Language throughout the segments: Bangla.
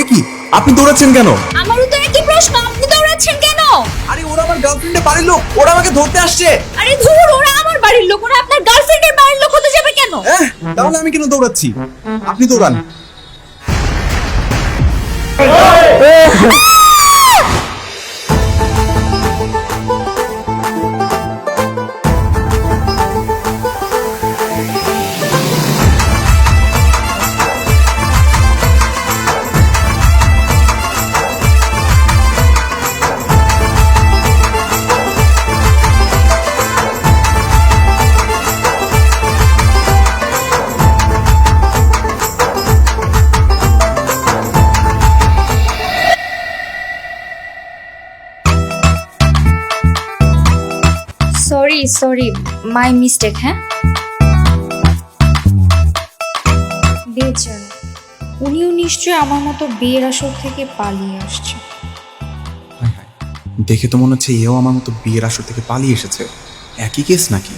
এ কি? আপনি দৌড়াচ্ছেন কেন? আমারও তো একই প্রশ্ন আপনি দৌড়াচ্ছেন কেন? আরে ওরা আমার গার্লফ্রেন্ডে বাড়ির লোক ওরা আমাকে ধরতে আসছে। আরে ধুর ওরা আমার বাড়ির লোক ওরা আপনার গার্লফ্রেন্ডের বাড়ির লোক হতে যাবে কেন? হ্যাঁ তাহলে আমি কেন দৌড়াচ্ছি? আপনি দৌড়ান। সরি মাই মিস্টেক হ্যাঁ? বেচারা। উনিও নিশ্চয়ই আমার মতো বিয়ের আসর থেকে পালিয়ে আসছে। দেখে তো মনে হচ্ছে এও আমার মতো বিয়ের আসর থেকে পালিয়ে এসেছে। একই কেস নাকি?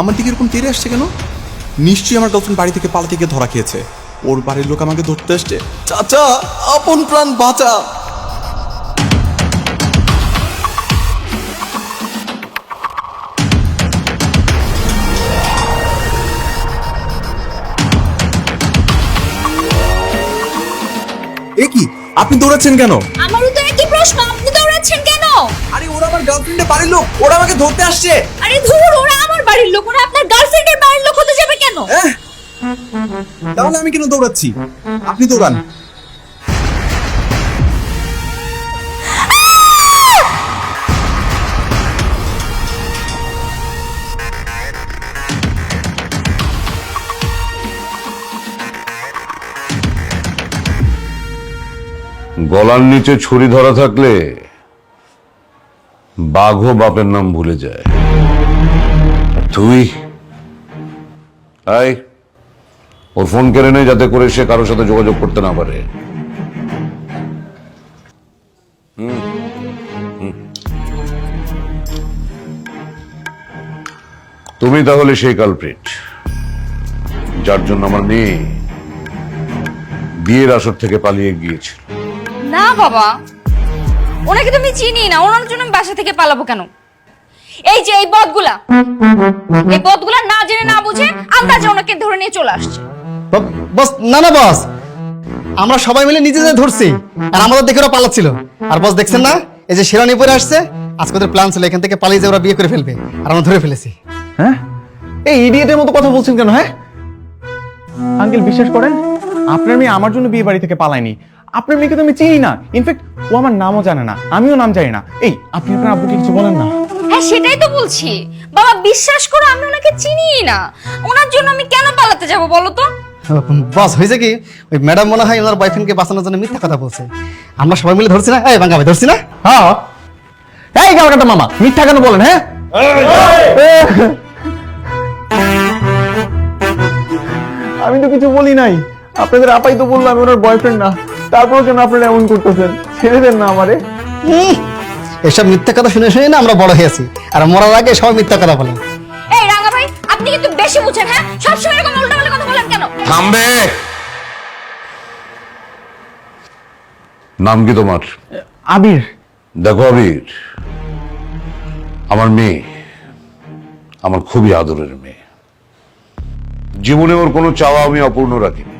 আমার দিকে এরকম তেরে আসছে কেন? নিশ্চয়ই আমার গার্লফ্রেন্ড বাড়ি থেকে পালাতে গিয়ে ধরা খেয়েছে। ওর বাড়ির লোক আমাকে ধরতে আসছে। চাচা, আপন প্রাণ বাঁচা আপনি দৌড়াচ্ছেন কেন? আমারও তো ওরা আমার গার্লফ্রেন্ডের বাড়ির লোক। ওরা আমাকে ধরতে আসছে। আরে ধুর ওরা আমার বাড়ির লোক ওরা আপনার গার্লফ্রেন্ডের বাড়ির লোক হতে যাবে কেন? হ্যাঁ? তাহলে আমি কেন দৌড়াচ্ছি? আপনি দৌড়ান। গলার নিচে ছুরি ধরা থাকলে বাঘও বাপের নাম ভুলে যায়। তুই? আই ওর ফোন কেড়ে নেই যাতে করে সে কারোর সাথে যোগাযোগ করতে না পারে। তুমি তাহলে সেই কালপ্রিট যার জন্য আমার মেয়ে বিয়ের আসর থেকে পালিয়ে গিয়েছিল। না বাবা ওনাকে তো আমি চিনি না ওনার জন্য আমি বাসা থেকে পালাবো কেন? এই যে এই বদগুলা এই বদগুলা না জেনে না বুঝে আন্দাজে ওনাকে ধরে নিয়ে চলে আসছে। বস না না বস। আমরা সবাই মিলে নিজেদের ধরছি আর আমাদের দেখে ওরা পালাচ্ছিল। আর বস দেখছেন না? এই যে শিরানি পরে আসছে আজকে ওদের প্ল্যান ছিল এখান থেকে পালিয়ে যে ওরা বিয়ে করে ফেলবে আর আমরা ধরে ফেলেছি। হ্যাঁ? এই ইডিয়েটের মতো কথা বলছেন কেন হ্যাঁ? আঙ্কেল বিশ্বাস করেন আপনার মেয়ে আমার জন্য বিয়ে বাড়ি থেকে পালায়নি। আপনার মেয়েকে তো আমি চিনি না। ইনফ্যাক্ট ও আমার নামও জানে না আমিও নাম জানি না। এই আপনি আপনার আব্বুকে কিছু বলেন না। হ্যাঁ সেটাই তো বলছি। বাবা বিশ্বাস করো আমি ওনাকে চিনিই না। ওনার জন্য আমি কেন পালাতে যাব বলো তো? বস হয়েছে কি? ওই ম্যাডাম মনে হয় ওনার বয়ফ্রেন্ডকে বাঁচানোর জন্য মিথ্যা কথা বলছে। আমরা সবাই মিলে ধরছি না? এই বাঙ্গা ভাই ধরছি না? হ্যাঁ। এই গালকাটা মামা মিথ্যা কেন বলেন হ্যাঁ? আমি তো কিছু বলি নাই। আপনাদের আপাই তো বললাম আমি ওনার বয়ফ্রেন্ড না। তারপর কেন আপনারা এমন করতেছেন? ছেড়ে দেন না আমারে। উম, এসব মিথ্যা কথা শুনে শুনে না আমরা বড় হয়েছি। আর মরার আগে সবাই মিথ্যা কথা বলে। এই রাঙা ভাই আপনি কিন্তু বেশি বুঝেন হ্যাঁ? সবসময় এরকম উল্টাপাল্টা কথা বলেন কেন? থামবে! নাম কি তোমার? আবির। দেখো আবির। আমার মেয়ে। আমার খুবই আদরের মেয়ে। জীবনে ওর কোনো চাওয়া আমি অপূর্ণ রাখিনি।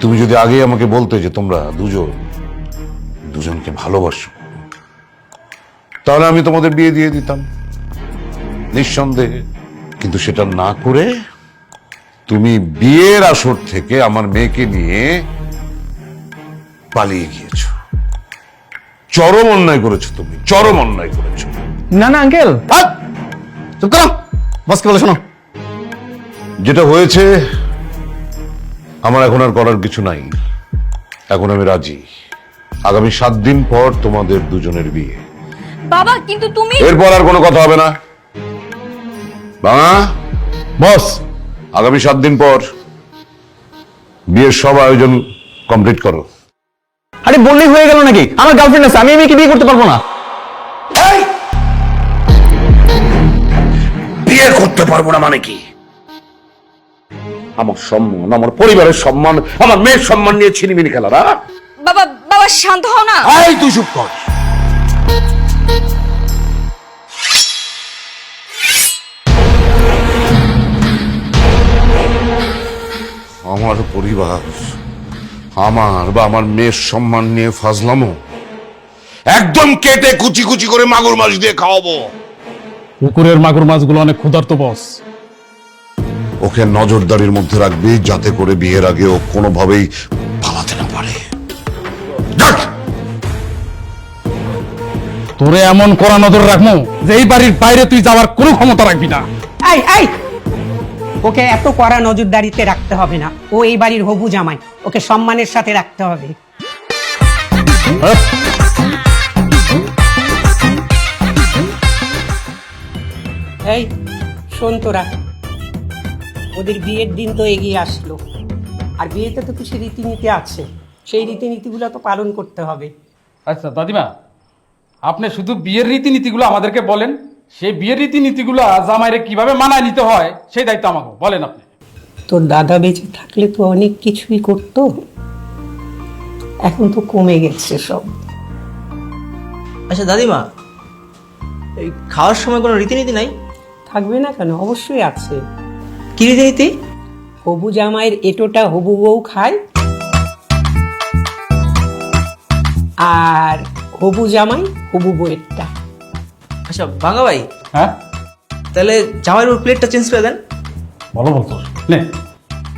তুমি যদি আগে আমাকে বলতে যে তোমরা দুজন দুজনকে ভালোবাসো তাহলে আমি তোমাদের বিয়ে দিয়ে দিতাম। নিঃসন্দেহে। কিন্তু সেটা না করে তুমি বিয়ের আসর থেকে আমার মেয়েকে নিয়ে পালিয়ে গিয়েছো। চরম অন্যায় করেছ তুমি চরম অন্যায় করেছ। না না আঙ্কেল। চুপ করো। বসকে বলে শোনো। যেটা হয়েছে আমার এখন আর করার কিছু নাই। এখন আমি রাজি। আগামী সাত দিন পর তোমাদের দুজনের বিয়ে। বাবা কিন্তু তুমি এরপর আর কোনো কথা হবে না। বাঙা বস। আগামী সাত দিন পর বিয়ের সব আয়োজন কমপ্লিট করো। আরে বললেই হয়ে গেল নাকি? আমার গার্লফ্রেন্ড আছে আমি মেয়েকে বিয়ে করতে পারব না। এই! বিয়ে করতে পারব না মানে কি? আমার সম্মান আমার পরিবারের সম্মান আমার মেয়ের সম্মান নিয়ে ছিনিমিনি খেলা না বাবা বাবা শান্ত হও না। এই তুই চুপ কর। আমার পরিবার আমার বা আমার মেয়ের সম্মান নিয়ে ফাজলামো। একদম কেটে কুচি কুচি করে মাগুর মাছ দিয়ে খাওয়াবো। পুকুরের মাগুর মাছগুলো অনেক ক্ষুধার্ত বস ওকে নজরদারির মধ্যে রাখবি যাতে করে বিয়ের আগে ও কোনোভাবেই পালাতে না পারে। তোরে এমন করা নজর রাখব যে এই বাড়ির বাইরে তুই যাওয়ার কোনো ক্ষমতা রাখবি না। এই এই! ওকে এত কড়া নজরদারিতে রাখতে হবে না। ও এই বাড়ির হবু জামাই। ওকে সম্মানের সাথে রাখতে হবে? এই শোন তোরা। ওদের বিয়ের দিন তো এগিয়ে আসলো। আর বিয়েতে তো কিছু রীতিনীতি আছে। সেই রীতিনীতিগুলো তো পালন করতে হবে। আচ্ছা দাদিমা আপনি শুধু বিয়ের রীতিনীতিগুলো আমাদেরকে বলেন। সেই বিয়ের রীতিনীতিগুলো জামাইরে কীভাবে মানায় নিতে হয় সেই দায়িত্ব আমাকে বলেন আপনি। তোর দাদা বেঁচে থাকলে তো অনেক কিছুই করতো। এখন তো কমে গেছে সব। আচ্ছা দাদিমা এই খাওয়ার সময় কোনো রীতিনীতি নাই? থাকবে না কেন? অবশ্যই আছে। কি রীতিনীতি হবু জামাইয়ের এটোটা হবু বউ খায়। আর হবু জামাই হবু বউয়েরটা। আচ্ছা বাঙা ভাই। হ্যাঁ? তাহলে জামাইয়ের উপর প্লেটটা চেঞ্জ করে দেন। বলো বলতো। নে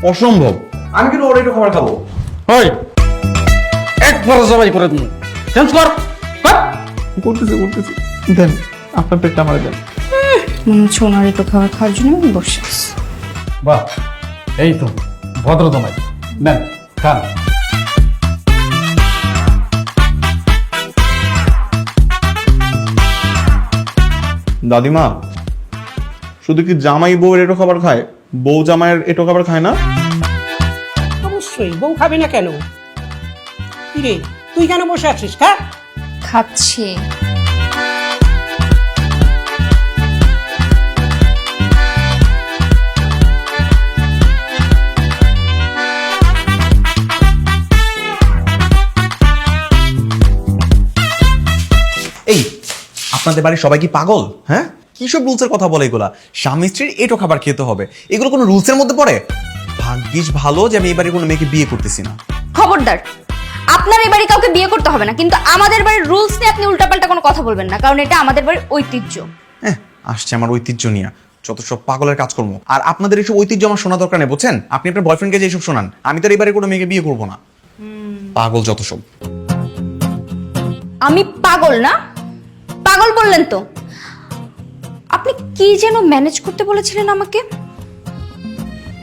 অসম্ভব। আমি কিন্তু ওর একটু খাবার খাব। ওই একবার জবাই করে দিন। চেঞ্জ কর। হ্যাঁ? করতেছি করতেছি দেন আপনার পেটটা আমার দেন। মনে হচ্ছে ওনার একটু খাবার খাওয়ার জন্য আমি বসে আছি। বাহ এই তো ভদ্র জমাই নেন খান। দাদিমা শুধু কি জামাই বউয়ের এটো খাবার খায়? বউ জামাইয়ের এটো খাবার খায় না? অবশ্যই বউ খাবে না কেন? কিরে তুই কেন বসে আছিস খা খাচ্ছি। আপনাদের বাড়ির সবাই কি পাগল? হ্যাঁ? কিসব রুলসের কথা বলে এগুলা? স্বামী স্ত্রীর এটো খাবার খেতে হবে। এগুলো কোনো রুলসের মধ্যে পড়ে? ভাগ্যিস ভালো যে আমি এই বাড়ির কোনো মেয়েকে বিয়ে করতেছি না। খবরদার আপনার এই বাড়ি কাউকে বিয়ে করতে হবে না কিন্তু আমাদের বাড়ির রুলস নিয়ে আপনি উল্টাপাল্টা কোনো কথা বলবেন না কারণ এটা আমাদের বাড়ির ঐতিহ্য। হ্যাঁ আসছে আমার ঐতিহ্য নিয়ে। যত সব পাগলের কাজকর্ম। আর আপনাদের এইসব ঐতিহ্য আমার শোনা দরকার নেই বুঝছেন? আপনি আপনার বয়ফ্রেন্ডকে যে এইসব শোনান আমি তো আর এবারে কোনো মেয়েকে বিয়ে করব না। পাগল যত সব। আমি পাগল না পাগল বললেন তো। আপনি কি যেন ম্যানেজ করতে বলেছিলেন আমাকে?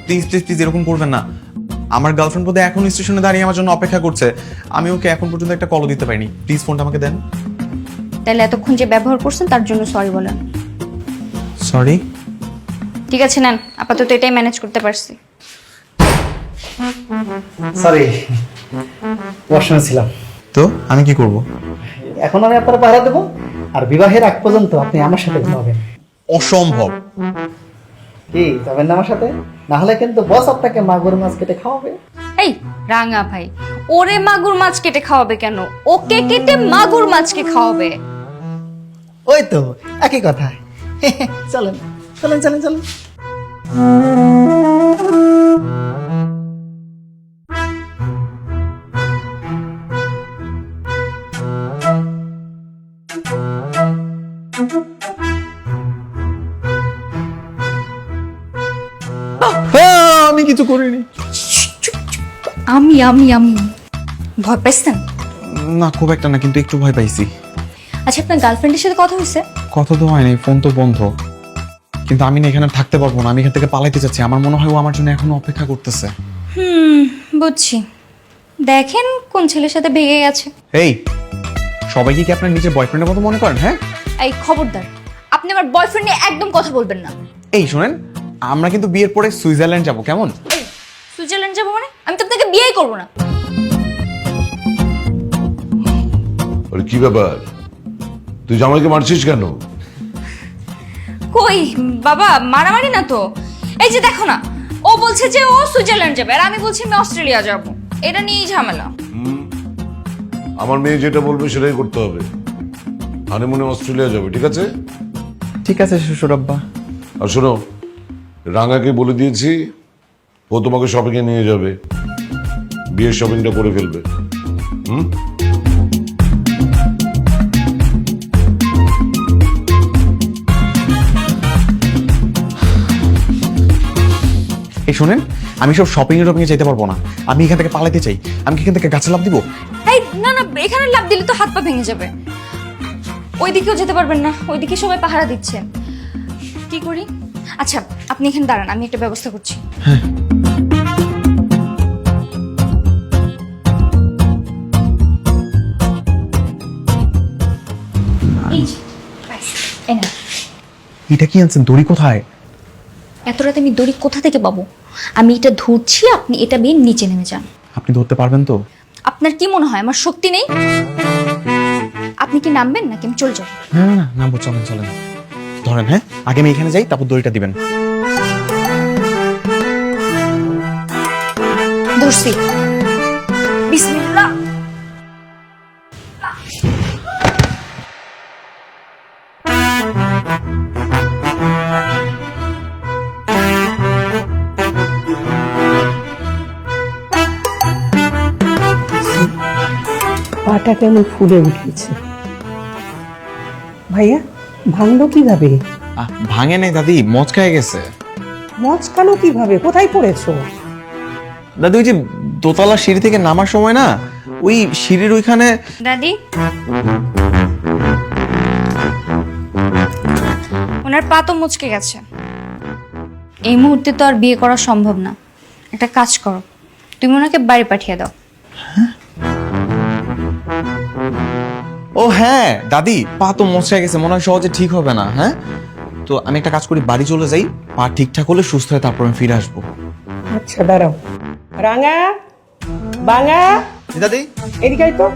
প্লিজ প্লিজ প্লিজ এরকম করবেন না। আমার গার্লফ্রেন্ড বোধহয় এখন স্টেশনে দাঁড়িয়ে আমার জন্য অপেক্ষা করছে। আমি ওকে এখন পর্যন্ত একটা কলও দিতে পারিনি। প্লিজ ফোনটা আমাকে দেন। তাহলে এতক্ষণ যে ব্যবহার করছেন তার জন্য সরি বলেন। সরি ঠিক আছে নেন। আপাতত এটাই ম্যানেজ করতে পারছি। সরি ওয়াশরুমে ছিলাম। তো আমি কি করব? এখন আমি আপনার পাহারা দেবো? আর বিবাহের আগ পর্যন্ত আপনি আমার সাথে ঘুমাবেন। অসম্ভব। কি যাবেন না আমার সাথে? না হলে কিন্তু বস আপনাকে মাগুর মাছ কেটে খাওয়াবে। এই রাঙা ভাই ওরে মাগুর মাছ কেটে খাওয়াবে কেন? ওকে কেটে মাগুর মাছকে খাওয়াবে। ওই তো একই কথা। চলেন চলেন চলেন চলেন। আমি কিছু করিনি। আমি আমি আমি। ভয় পাইছেন? না খুব একটা না কিন্তু একটু ভয় পাইছি। আচ্ছা আপনার গার্লফ্রেন্ডের সাথে কথা হয়েছে? কথা তো হয়নি ফোন তো বন্ধ। কিন্তু আমি না এখানে থাকতে পারব না আমি এখান থেকে পালাইতে চাচ্ছি আমার মনে হয় ও আমার জন্য এখনও অপেক্ষা করতেছে। হুম বুঝছি। দেখেন কোন ছেলের সাথে ভেগে গেছে। এই সবাইকে কি আপনার নিজের বয়ফ্রেন্ডের মতো মনে করেন হ্যাঁ? এই খবরদার আপনি আমার বয়ফ্রেন্ড নিয়ে একদম কথা বলবেন না। এই শোনেন আমরা কিন্তু বিয়ের পরে সুইজারল্যান্ড যাব কেমন? এই, সুইজারল্যান্ড যাব মানে? আমি তো আপনাকে বিয়েই করব না। আরে কি ব্যাপার? তুই জামাইকে মারছিস কেন? কই বাবা মারামারি না তো? এই যে দেখো না ও বলছে যে ও সুইজারল্যান্ড যাবে আর আমি বলছি আমি অস্ট্রেলিয়া যাব। এটা নিয়েই ঝামেলা। আমার মেয়ে যেটা বলবে সেটাই করতে হবে। হানিমুনে অস্ট্রেলিয়া যাবে ঠিক আছে? ঠিক আছে শ্বশুর আব্বা আর শোনো রাঙাকে বলে দিয়েছি ও তোমাকে শপিংয়ে নিয়ে যাবে। বিয়ের শপিংটা করে ফেলবে। হুম? এই শোনেন আমি সব শপিং এ টপিং এ যেতে পারব না। আমি এখান থেকে পালাতে চাই। আমি কি এখান থেকে গাছে লাভ দিব? এই না না এখানে লাভ দিলে তো হাত পা ভেঙে যাবে। ওইদিকেও যেতে পারবেন না ওইদিকে সবাই পাহারা দিচ্ছে। কি করি? আচ্ছা আপনি এখানে দাঁড়ান আমি একটা ব্যবস্থা করছি। এই যে, ব্যাস, এই নাও। এটা কি আনছেন? দড়ি কোথায়? এত রাতে আমি দড়ি কোথা থেকে পাবো? আমি এটা ধরছি আপনি এটা বেয়ে নিচে নেমে যান। আপনি ধরতে পারবেন তো? আপনার কি মনে হয়? আমার শক্তি নেই? আপনি কি নামবেন নাকি আমি চলে যাব? না না না নামবো চলেন চলেন। ধরেন হ্যাঁ? আগে আমি এখানে যাই তারপর দড়িটা দিবেন। ধরছি বিসমিল্লাহ। পাটা কেমন ফুলে উঠেছে। ভাইয়া ভাঙলো কীভাবে? আহ, ভাঙে নাই দাদি মচকায় গেছে। মচকালো কীভাবে? কোথায় পড়েছো? দাদি ওই যে দোতলা সিঁড়ি থেকে নামার সময় না ওই সিঁড়ির ওইখানে দাদি। ওনার পা তো মুচকে গেছে। এই মুহূর্তে তো আর বিয়ে করা সম্ভব না। একটা কাজ করো তুমি ওনাকে বাড়ি পাঠিয়ে দাও। ও হ্যাঁ দাদি পা তো মচকায় গেছে মনে হয় সহজে ঠিক হবে না হ্যাঁ? তো আমি একটা কাজ করি বাড়ি চলে যাই পা ঠিকঠাক হলে সুস্থ হয়ে তারপর আমি ফিরে আসব। আচ্ছা দাঁড়াও। রাঙা? বাঙা? দাদি? এদিকে আয় তো।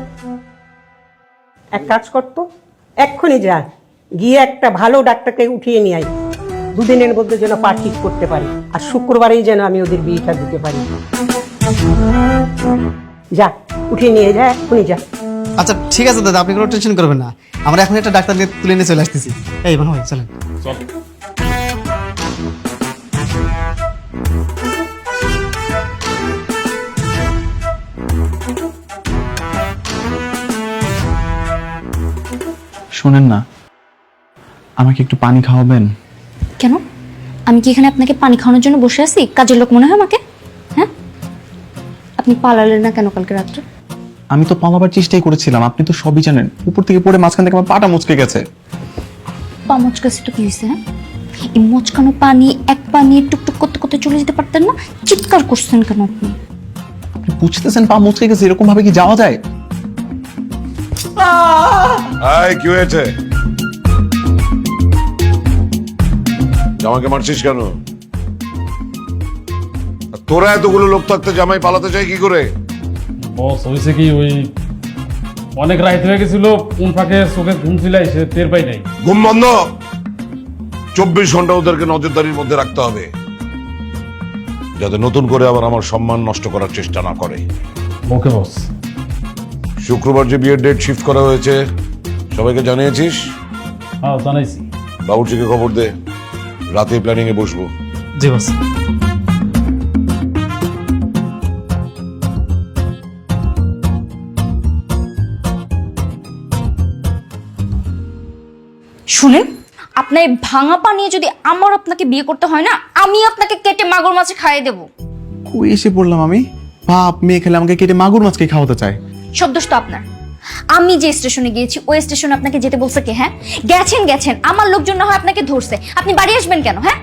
এক কাজ করতো এক্ষুনি যা গিয়ে একটা ভালো ডাক্তারকে উঠিয়ে নিয়ে আয়। দুদিনের মধ্যে যেন পা ঠিক করতে পারি আর শুক্রবারেই যেন আমি ওদের বিয়েটা দিতে পারি। যা উঠিয়ে নিয়ে যা এক্ষুনি যা। আচ্ছা ঠিক আছে দাদা আপনি কোনো টেনশন করবেন না। আমরা এখন একটা ডাক্তার নিয়ে তুলে নিয়ে চলে আসতেছি। এই মনে হয় চলেন। শোনেন না আমাকে একটু পানি খাওয়াবেন? কেন? আমি কি এখানে আপনাকে পানি খাওয়ানোর জন্য বসে আছি? কাজের লোক মনে হয় আমাকে? হ্যাঁ? আপনি পালালেন না কেন কালকে রাত্রে? আমি তো পালাবার চেষ্টাই করেছিলাম আপনি তো সবই জানেন। উপর থেকে পড়ে মাঝখান থেকে আমার পাটা মুচকে গেছে। পা মচকাছে তো কি হয়েছে হ্যাঁ? এই মচকানো পানি এক পানি টুকটুক করতে করতে চলে যেতে পারতেন না? চিৎকার করছেন কেন আপনি? আপনি বুঝতেছেন পা মুচকে গেছে এরকম ভাবে কি যাওয়া যায়? আয় কি হয়েছে? জামাইকে মারছিস কেন? তোরা এতগুলো লোক থাকতে জামাই পালাতে চাই কি করে? বস হয়েছে কি ওই অনেক রাইত হয়ে গেছিল কোন ফাঁকে চোখে ঘুম ছিল সে টের পাই নাই। ঘুম বন্ধ। চব্বিশ ঘণ্টা ওদেরকে নজরদারির মধ্যে রাখতে হবে। যাতে নতুন করে আবার আমার সম্মান নষ্ট করার চেষ্টা না করে। ওকে বস। শুক্রবার যে বিয়ের ডেট শিফট করা হয়েছে সবাইকে জানিয়েছিস? হ্যাঁ জানাইছি। বাবুর্চিকে খবর দে। রাতে প্ল্যানিং এ বসবো। জি বস। শুনেন আপনার ভাঙা পা নিয়ে যদি আমার আপনাকে বিয়ে করতে হয় না আমি আপনাকে কেটে মাগুর মাছে খাইয়ে দেবো। কই এসে পড়লাম আমি? বাপ মেয়ে খেলে আমাকে কেটে মাগুর মাছকে খাওয়াতে চায়। সব দোষ তো আপনার। আমি যে স্টেশনে গিয়েছি ওই স্টেশনে আপনাকে যেতে বলছে কে হ্যাঁ? গেছেন গেছেন। আমার লোকজন না হয় আপনাকে ধরছে। আপনি বাড়ি আসবেন কেন হ্যাঁ?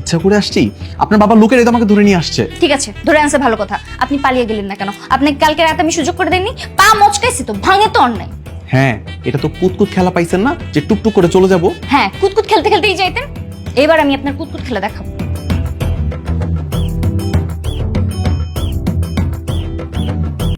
ইচ্ছা করে আসছি। আপনার বাবা লোকের এতো আমাকে ধরে নিয়ে আসছে। ঠিক আছে ধরে আনছে ভালো কথা। আপনি পালিয়ে গেলেন না কেন? আপনাকে কালকে রাতে আমি সুযোগ করে দেননি পা মচকাইছি তো ভাঙে তো অন্যায়। হ্যাঁ এটা তো কুতকুত খেলা পাইছেন না, যে টুকটুক করে চলে যাব। হ্যাঁ কুতকুত খেলতে খেলতেই যাইতেন। এবার আমি আপনার কুতকুত খেলা দেখাবো।